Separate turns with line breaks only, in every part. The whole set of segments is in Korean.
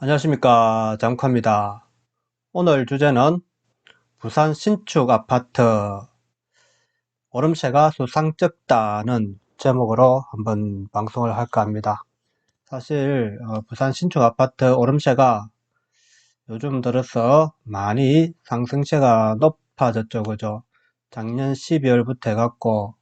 안녕하십니까. 장카입니다. 오늘 주제는 부산 신축 아파트. 오름세가 수상쩍다는 제목으로 한번 방송을 할까 합니다. 사실 어, 부산 신축 아파트 오름세가 요즘 들어서 많이 상승세가 높아졌죠. 그죠? 작년 12월부터 해갖고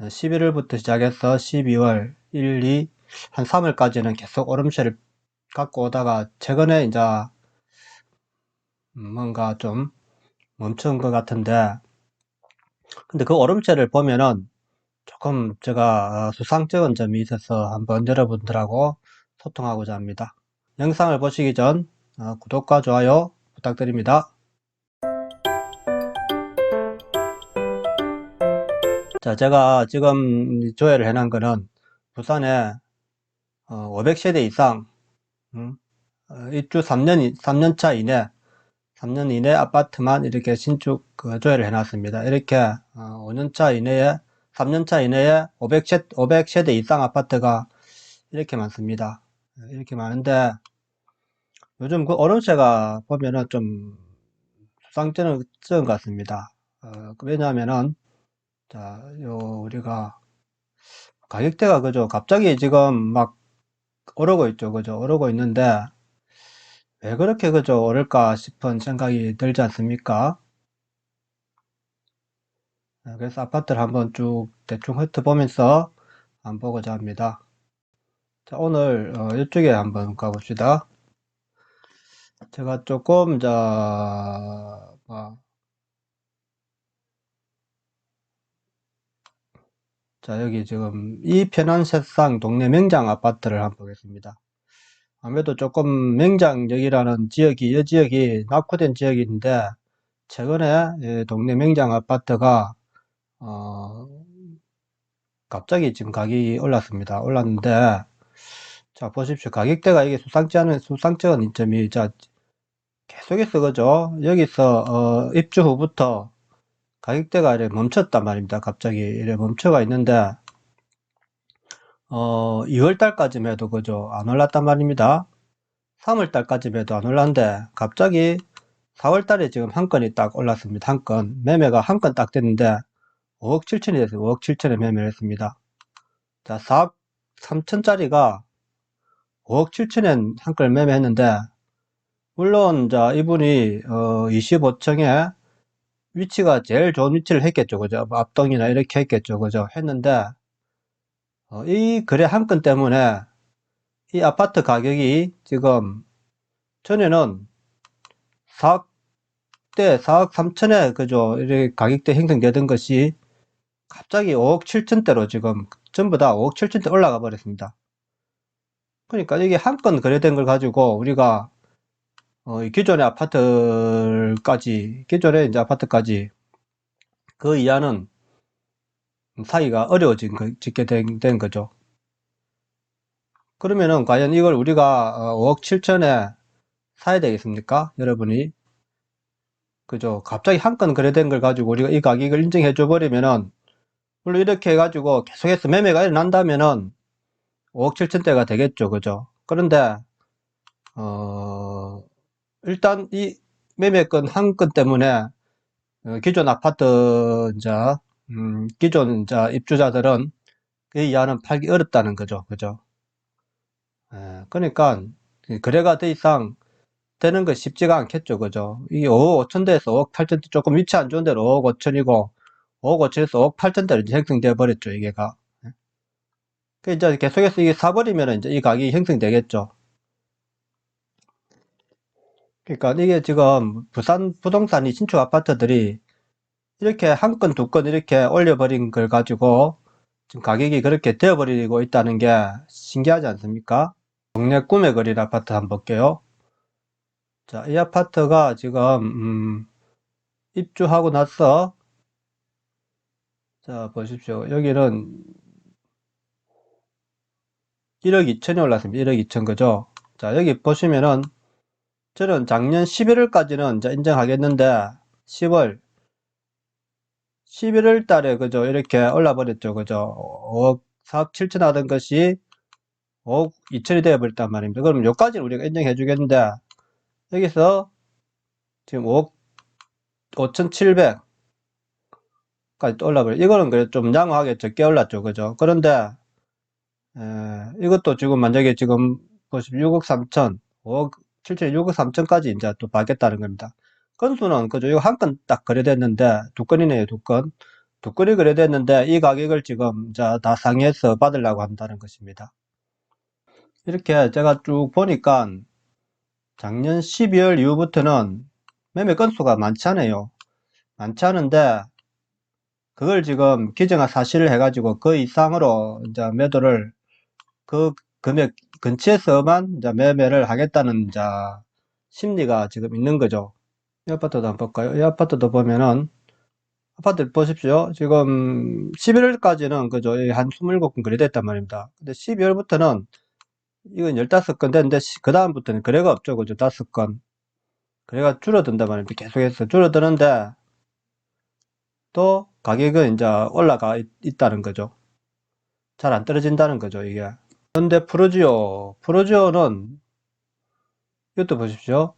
11월부터 시작해서 12월 1, 2, 한 3월까지는 계속 오름세를 갖고 오다가 최근에 이제 뭔가 좀 멈춘 것 같은데 근데 그 오름세를 보면은 조금 제가 어, 수상쩍은 점이 있어서 한번 여러분들하고 소통하고자 합니다. 영상을 보시기 전 어, 구독과 좋아요 부탁드립니다. 자, 제가 지금 조회를 해놓은 거는 부산에 500세대 이상 음, 어, 입주 3년, 3년차 이내, 3년 이내 아파트만 이렇게 신축 그 조회를 해놨습니다. 이렇게 어, 5년차 이내에, 3년차 이내에 500세, 500세대 이상 아파트가 이렇게 많습니다. 이렇게 많은데, 요즘 그 오름세가 보면은 좀 수상적인 것 같습니다. 어, 왜냐하면은, 자, 요, 우리가, 가격대가 그죠. 갑자기 지금 막 오르고 있죠. 그죠? 오르고 있는데, 왜 그렇게 그죠? 오를까 싶은 생각이 들지 않습니까? 네, 그래서 아파트를 한번 쭉 대충 훑어보면서 한번 보고자 합니다. 자, 오늘 어, 이쪽에 한번 가봅시다. 제가 조금 자, 뭐, 자, 여기 지금 이 편안세상 동네 명장 아파트를 한번 보겠습니다. 아무래도 조금 명장역이라는 지역이, 이 지역이 낙후된 지역인데, 최근에 동네 명장 아파트가, 어, 갑자기 지금 가격이 올랐습니다. 올랐는데, 자, 보십시오. 가격대가 이게 수상치 않은, 수상쩍은 이점이, 자, 계속해서 그죠? 여기서, 어, 입주 후부터 가격대가 이렇게 멈췄단 말입니다. 갑자기 이렇게 멈춰가 있는데, 어, 2월달까지만 해도 그죠? 안 올랐단 말입니다. 3월달까지만 해도 안 올랐는데, 갑자기 4월달에 지금 한 건이 딱 올랐습니다. 한 건. 매매가 한 건 딱 됐는데, 5억 7천이 됐어요. 5억 7천에 매매를 했습니다. 자, 4억 3천짜리가 5억 7천에 한건 매매했는데, 물론, 자, 이분이, 어, 25층에 위치가 제일 좋은 위치를 했겠죠. 그죠? 앞동이나 이렇게 했겠죠. 그죠? 했는데, 어, 이 거래 한 건 때문에 이 아파트 가격이 지금 전에는 4억대, 4억 3천에 그죠? 이렇게 가격대 형성되던 것이 갑자기 5억 7천대로 지금 전부 다 5억 7천대 올라가 버렸습니다. 그러니까 이게 한 건 거래된 걸 가지고 우리가 어, 기존의 아파트까지, 기존의 이제 아파트까지 그 이하는 사기가 어려워진 거, 짓게 된, 된 거죠. 그러면은 과연 이걸 우리가 5억 어, 7천에 사야 되겠습니까? 여러분이. 그죠. 갑자기 한 건 거래된 걸 가지고 우리가 이 가격을 인정해 줘 버리면은 물론 이렇게 해가지고 계속해서 매매가 일어난다면은 5억 7천대가 되겠죠. 그죠. 그런데 어 일단 이 매매권 한 건 때문에 어, 기존 아파트 이제 음, 기존 이제 입주자들은 그 이하는 팔기 어렵다는 거죠. 그죠? 예, 그러니까 거래가 더 이상 되는 거 쉽지가 않겠죠. 그죠? 이게 5억 5천대에서 5억 8천대 조금 위치 안 좋은 데로 5억 5천이고 5억 5천에서 5억 8천대로 이제 형성돼 버렸죠. 이게가. 예. 그 이제 계속해서 이게 사버리면 이제 이 가격이 형성되겠죠. 그러니까 이게 지금 부산 부동산이 신축 아파트들이 이렇게 한 건, 두 건 이렇게 올려버린 걸 가지고 지금 가격이 그렇게 되어버리고 있다는 게 신기하지 않습니까? 동네 꿈의 거리 아파트 한번 볼게요. 자, 이 아파트가 지금, 음, 입주하고 나서, 자, 보십시오. 여기는 1억 2천이 올랐습니다. 1억 2천, 그죠? 자, 여기 보시면은, 저는 작년 11월까지는 이제 인정하겠는데, 10월, 11월 달에 그죠 이렇게 올라 버렸죠 그죠 5억 4억 7천 하던 것이 5억 2천이 되어 버렸단 말입니다. 그럼 여기까지는 우리가 인정해 주겠는데, 여기서 지금 5억 5,700 까지 또 올라버려. 이거는 그래 좀 양호하게 적게 올랐죠. 그죠? 그런데, 에, 이것도 지금 만약에 지금 보시면 6억 3천, 5억 7천, 6억 3천까지 이제 또 받겠다는 겁니다. 건수는 그죠? 이거 한 건 딱 거래됐는데, 두 건이네요, 두 건. 두 건이 거래됐는데, 이 가격을 지금 자, 다 상해서 받으려고 한다는 것입니다. 이렇게 제가 쭉 보니까 작년 12월 이후부터는 매매 건수가 많지 않아요. 많지 않은데 그걸 지금 기정한 사실을 해가지고 그 이상으로 이제 매도를 그 금액 근처에서만 매매를 하겠다는 이제 심리가 지금 있는 거죠. 이 아파트도 한번 볼까요? 이 아파트도 보면은 아파트 보십시오. 지금 11월까지는 그죠? 한 27건 거래됐단 말입니다. 근데 12월부터는 이건 15건 됐는데 그 다음부터는 거래가 없죠. 그죠? 5건. 거래가 줄어든단 말입니다. 계속해서 줄어드는데 또 가격은 이제 올라가 있, 있다는 거죠. 잘 안 떨어진다는 거죠. 이게. 그런데 프로지오, 프로지오는 이것도 보십시오.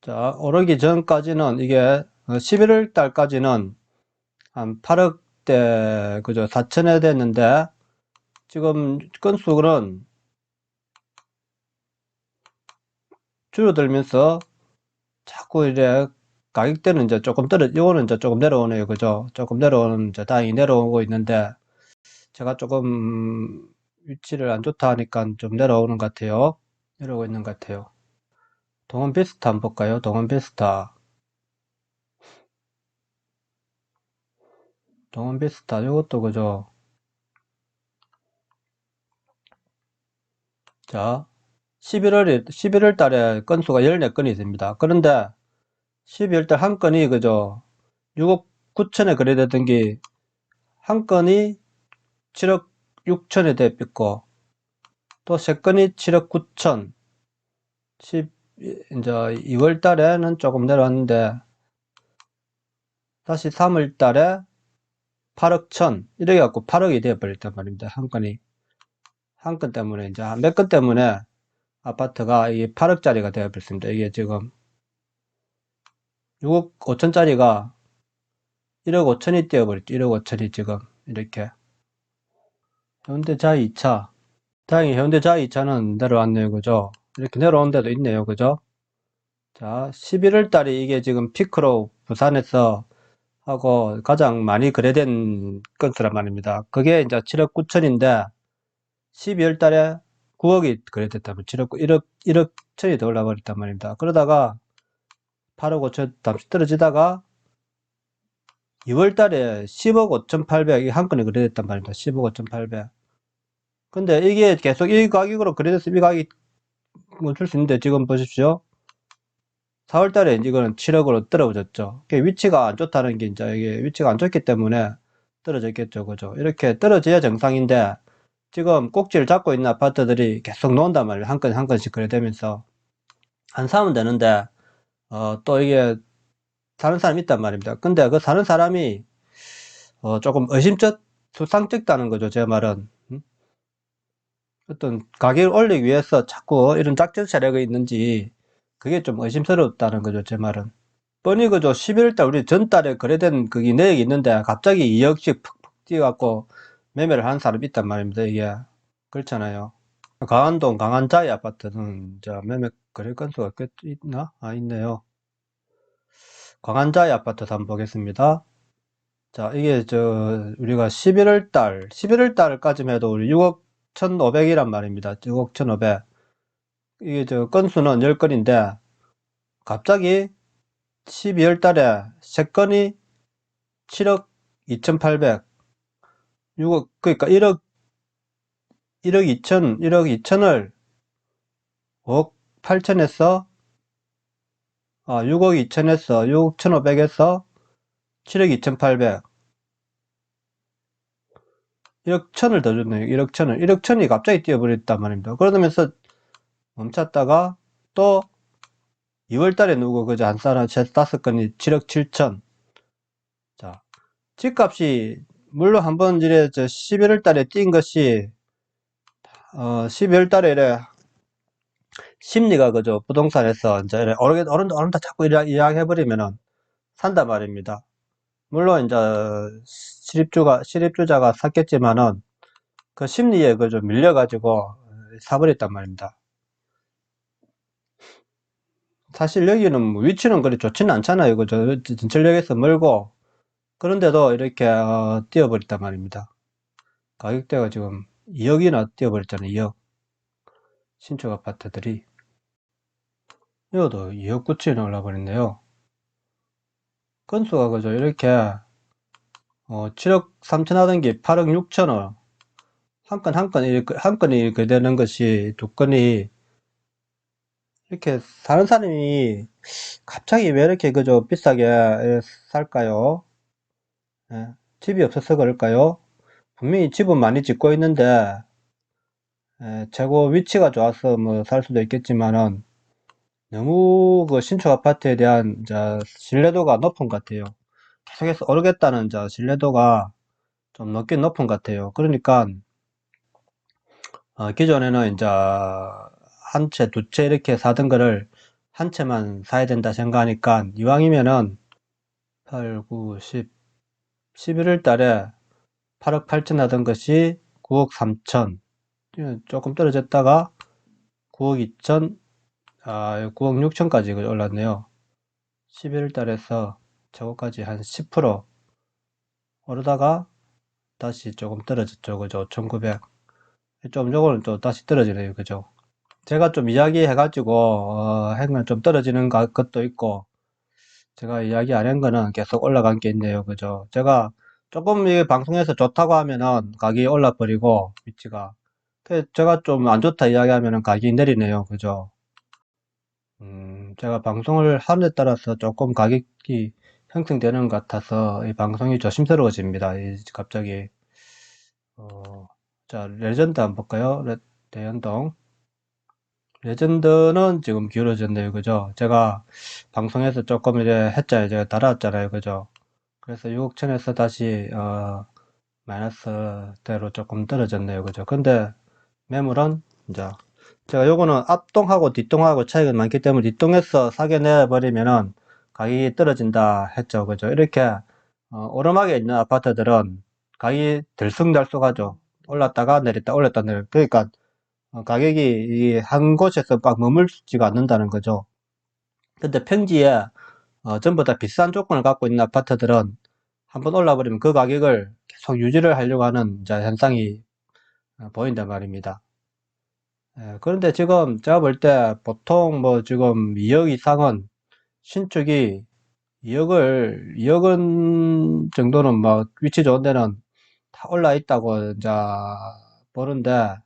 자, 오르기 전까지는 이게 11월 달까지는 한 8억대, 그죠? 4천에 됐는데 지금 건수는 줄어들면서 자꾸 이제 가격대는 이제 조금 떨어, 이거는 이제 조금 내려오네요. 그죠? 조금 내려오는, 이제 다행히 내려오고 있는데, 제가 조금 위치를 안 좋다 하니까 좀 내려오는 것 같아요. 내려오고 있는 것 같아요. 동원 비스타 한번 볼까요? 동원 비스타. 동원 비스타, 이것도 그죠? 자, 11월에, 11월 달에 건수가 14건이 됩니다. 그런데 12월 달 한 건이 그죠? 6억 9천에 거래되던 게 한 건이 7억 6천에 대비고 또 세 건이 7억 9천 10, 이제 2월 달에는 조금 내려왔는데 다시 3월 달에 8억 천 이렇게 갖고 8억이 되어버렸단 말입니다. 한 건이 한 건 때문에 이제 몇 건 때문에 아파트가 이게 8억짜리가 되어버렸습니다. 이게 지금 6억 5천짜리가 1억 5천이 뛰어버렸죠. 1억 5천이 지금 이렇게 현대자 2차 다행히 현대자 2차는 내려왔네요. 그죠? 이렇게 내려온 데도 있네요. 그죠? 자 11월 달에 이게 지금 피크로 부산에서 하고 가장 많이 거래된 건수란 말입니다. 그게 이제 7억 9천인데 12월 달에 9억이 거래됐다면 7억 1억 1억 천이 더 올라버렸단 말입니다. 그러다가 8억 5천 잠시 떨어지다가 2월 달에 10억 5,800이 한 건이 거래됐단 말입니다. 10억 5,800. 근데 이게 계속 이 가격으로 거래됐으면 이 가격이 멈출 수 있는데 지금 보십시오. 4월 달에 이거는 7억으로 떨어졌죠. 위치가 안 좋다는 게 이제 이게 위치가 안 좋기 때문에 떨어졌겠죠. 그죠? 이렇게 떨어져야 정상인데 지금 꼭지를 잡고 있는 아파트들이 계속 놓은단 말이에요. 한 건 한 건씩 거래되면서 안 사면 되는데 어, 또 이게 사는 사람이 있단 말입니다. 근데 그 사는 사람이 어, 조금 의심쩍 수상쩍다는 거죠. 제 말은 음? 어떤 가격을 올리기 위해서 자꾸 이런 작전 세력이 있는지 그게 좀 의심스럽다는 거죠. 제 말은 뻔히 그죠. 11월달 우리 전달에 거래된 그게 내역이 있는데 갑자기 2억씩 푹푹 뛰어갖고 매매를 하는 사람이 있단 말입니다. 이게 그렇잖아요. 강한동 강한자이 아파트는 저 매매 거래 건수가 꽤 있나? 아 있네요. 광한자이 아파트 한번 보겠습니다. 자 이게 저 우리가 11월 달 11월 달까지만 해도 우리 6억 1,500이란 말입니다. 6억 1,500 이게 저 건수는 10건인데 갑자기 12월 달에 3건이 7억 2,800 6억 그러니까 1억 1억 2천 1억 2천을 5억 8천에서 아 6억 2천에서 6억 1,500에서 7억 2,800 1억 천을 더 줬네요. 1억 천을 1억 천이 갑자기 뛰어버렸단 말입니다. 그러면서 멈췄다가 또 2월 달에 누구 그저 한 사람 다섯 건이 7억 7천 자 집값이 물론 한번 이래 저 11월 달에 뛴 것이 어, 12월 달에 이래 심리가 그저 부동산에서 이제 이래 오르게 오른다 오른다 자꾸 이야- 이야기해 버리면은 산단 말입니다. 물론 이제 실입주가 실입주자가 샀겠지만은 그 심리에 그저 밀려 가지고 사버렸단 말입니다. 사실 여기는 뭐 위치는 그리 좋지는 않잖아요. 그저 진철역에서 멀고 그런데도 이렇게 어, 뛰어버렸단 말입니다. 가격대가 지금 2억이나 뛰어버렸잖아요. 2억 신축 아파트들이 이것도 2억 9천이 올라버렸네요. 건수가 그저 이렇게 어, 7억 3천 하던 게 8억 6천원 한 건 한 건 이렇게 한 건이 이렇게 되는 것이 두 건이 이렇게 사는 사람이 갑자기 왜 이렇게 그저 비싸게 살까요? 예, 집이 없어서 그럴까요? 분명히 집은 많이 짓고 있는데 예, 최고 위치가 좋아서 뭐 살 수도 있겠지만은 너무 그 신축 아파트에 대한 이제 신뢰도가 높은 것 같아요. 계속해서 오르겠다는 이제 신뢰도가 좀 높긴 높은 것 같아요. 그러니까 어, 기존에는 이제 한 채, 두 채 이렇게 사던 거를 한 채만 사야 된다 생각하니까 이왕이면은 8, 9, 10, 11월 달에 8억 8천 하던 것이 9억 3천 조금 떨어졌다가 9억 2천 아, 9억 6천까지 올랐네요. 11월 달에서 저거까지 한 10% 오르다가 다시 조금 떨어졌죠. 그죠? 5,900. 좀 요거는 또 다시 떨어지네요. 그죠? 제가 좀 이야기해가지고, 어, 한건 좀 떨어지는 것- 것도 있고, 제가 이야기 안 한 거는 계속 올라간 게 있네요. 그죠? 제가 조금 이 방송에서 좋다고 하면은 가격이 올라버리고, 위치가. 그 제가 좀 안 좋다 이야기하면은 가격이 내리네요. 그죠? 음, 제가 방송을 하는 데 따라서 조금 가격이 형성되는 것 같아서 이 방송이 조심스러워집니다. 이 갑자기 어, 자 레전드 한번 볼까요? 레, 대연동 레전드는 지금 기울어졌네요. 그죠? 제가 방송에서 조금 이제 했잖아요. 제가 달아왔잖아요. 그죠? 그래서 6억천에서 다시 어, 마이너스대로 조금 떨어졌네요. 그죠? 근데 매물은 이제 제가 요거는 앞동하고 뒷동하고 차이가 많기 때문에 뒷동에서 사게 내버리면은 가격이 떨어진다 했죠. 그죠? 이렇게 어, 오르막에 있는 아파트들은 가격이 들쑥날쑥하죠. 올랐다가 내렸다 올렸다 내렸다. 그러니까 어, 가격이 이한 곳에서 막 머물지가 않는다는 거죠. 근데 평지에 어, 전부 다 비싼 조건을 갖고 있는 아파트들은 한번 올라버리면 그 가격을 계속 유지를 하려고 하는 현상이 어, 보인단 말입니다. 예, 그런데 지금 제가 볼 때 보통 뭐 지금 2억 이상은 신축이 2억을 2억은 정도는 뭐 위치 좋은 데는 다 올라 있다고 이제 보는데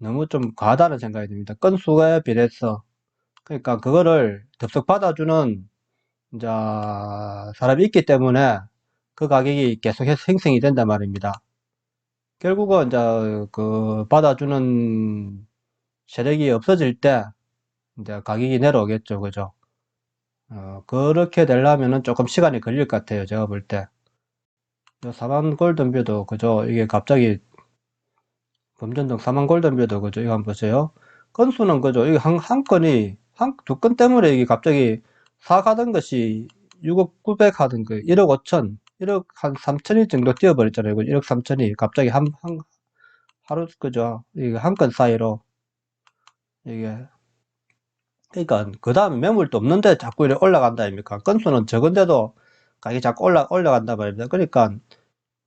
너무 좀 과하다는 생각이 듭니다. 건수에 비례해서 그러니까 그거를 덥석 받아주는 이제 사람이 있기 때문에 그 가격이 계속해서 생성이 된단 말입니다. 결국은 이제 그 받아주는 세력이 없어질 때 이제 가격이 내려오겠죠. 그죠? 어, 그렇게 되려면은 조금 시간이 걸릴 것 같아요. 제가 볼 때. 요 사만 골든뷰도 그죠? 이게 갑자기 범전동 사만 골든뷰도 그죠? 이거 한번 보세요. 건수는 그죠? 이게 한, 한 건이 한, 두 건 때문에 이게 갑자기 사가던 것이 6억 900 하던 그 1억 5천, 1억 한 3천이 정도 뛰어버렸잖아요. 그죠? 1억 3천이 갑자기 한, 한, 하루, 그죠? 이게 한 건 사이로. 이게. 그러니까, 그 다음에 매물도 없는데 자꾸 이렇게 올라간다, 아닙니까? 건수는 적은데도 가격이 자꾸 올라, 올라간다 말입니다. 그러니까,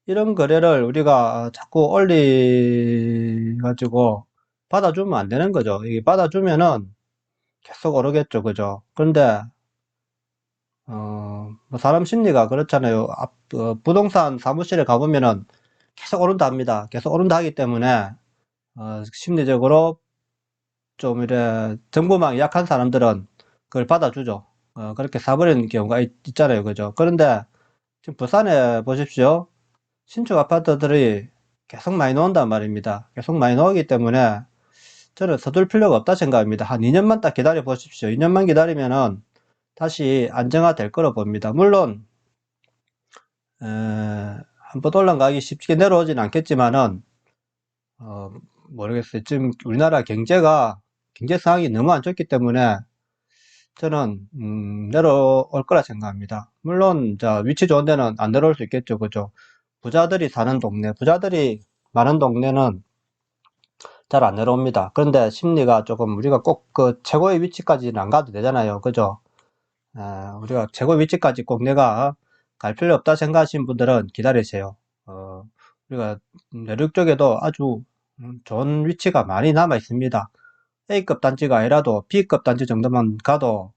이런 거래를 우리가 자꾸 올리 가지고 받아주면 안 되는 거죠. 이게 받아주면은 계속 오르겠죠. 그죠? 근데, 어, 뭐 사람 심리가 그렇잖아요. 앞, 어, 부동산 사무실에 가보면은 계속 오른다 합니다. 계속 오른다 하기 때문에, 어, 심리적으로 좀 이래 정보망이 약한 사람들은 그걸 받아주죠. 어, 그렇게 사버리는 경우가 있, 있잖아요. 그죠? 그런데 지금 부산에 보십시오. 신축 아파트들이 계속 많이 나온단 말입니다. 계속 많이 나오기 때문에 저는 서둘 필요가 없다 생각합니다. 한 2년만 딱 기다려 보십시오. 2년만 기다리면은 다시 안정화 될 거로 봅니다. 물론 에, 한번 올라가기 쉽게 내려오진 않겠지만은 어, 모르겠어요. 지금 우리나라 경제가 경제 상황이 너무 안 좋기 때문에 저는 음, 내려올 거라 생각합니다. 물론 자 위치 좋은 데는 안 내려올 수 있겠죠, 그죠? 부자들이 사는 동네, 부자들이 많은 동네는 잘 안 내려옵니다. 그런데 심리가 조금 우리가 꼭 그 최고의 위치까지는 안 가도 되잖아요, 그죠? 아, 우리가 최고 위치까지 꼭 내가 갈 필요 없다 생각하시는 분들은 기다리세요. 어, 우리가 내륙 쪽에도 아주 음, 좋은 위치가 많이 남아 있습니다. A급 단지가 아니라도 B급 단지 정도만 가도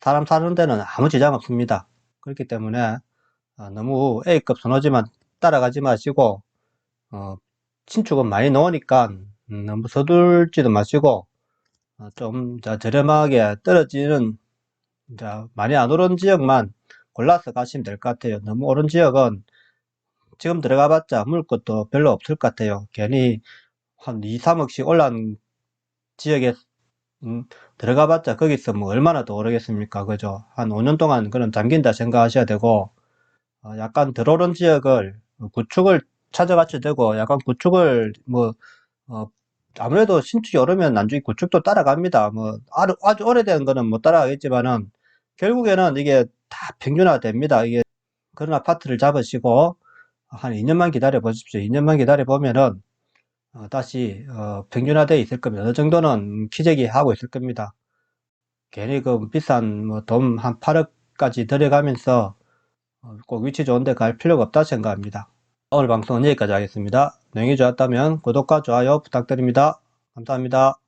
사람 사는 데는 아무 지장 없습니다. 그렇기 때문에 어, 너무 A급 선호지만 따라가지 마시고 어, 신축은 많이 나오니까 음, 너무 서둘지도 마시고 어, 좀 자, 저렴하게 떨어지는 자, 많이 안 오른 지역만 골라서 가시면 될 것 같아요. 너무 오른 지역은 지금 들어가봤자 물 것도 별로 없을 것 같아요. 괜히 한 2, 3억씩 올라온 지역에 음, 들어가봤자 거기서 뭐 얼마나 더 오르겠습니까? 그죠? 한 5년 동안 그런 잠긴다 생각하셔야 되고 어, 약간 덜 오른 지역을 구축을 찾아가셔도 되고 약간 구축을 뭐 어, 아무래도 신축이 오르면 나중에 구축도 따라갑니다. 뭐 아주, 아주 오래된 거는 못 따라가겠지만은 결국에는 이게 다 평준화 됩니다. 이게 그런 아파트를 잡으시고 한 2년만 기다려 보십시오. 2년만 기다려 보면은 어, 다시 어, 평준화되어 있을 겁니다. 어느 정도는 키재기 하고 있을 겁니다. 괜히 그 비싼 뭐 돈 한 8억까지 들여가면서 어, 꼭 위치 좋은데 갈 필요가 없다 생각합니다. 오늘 방송은 여기까지 하겠습니다. 내용이 좋았다면 구독과 좋아요 부탁드립니다. 감사합니다.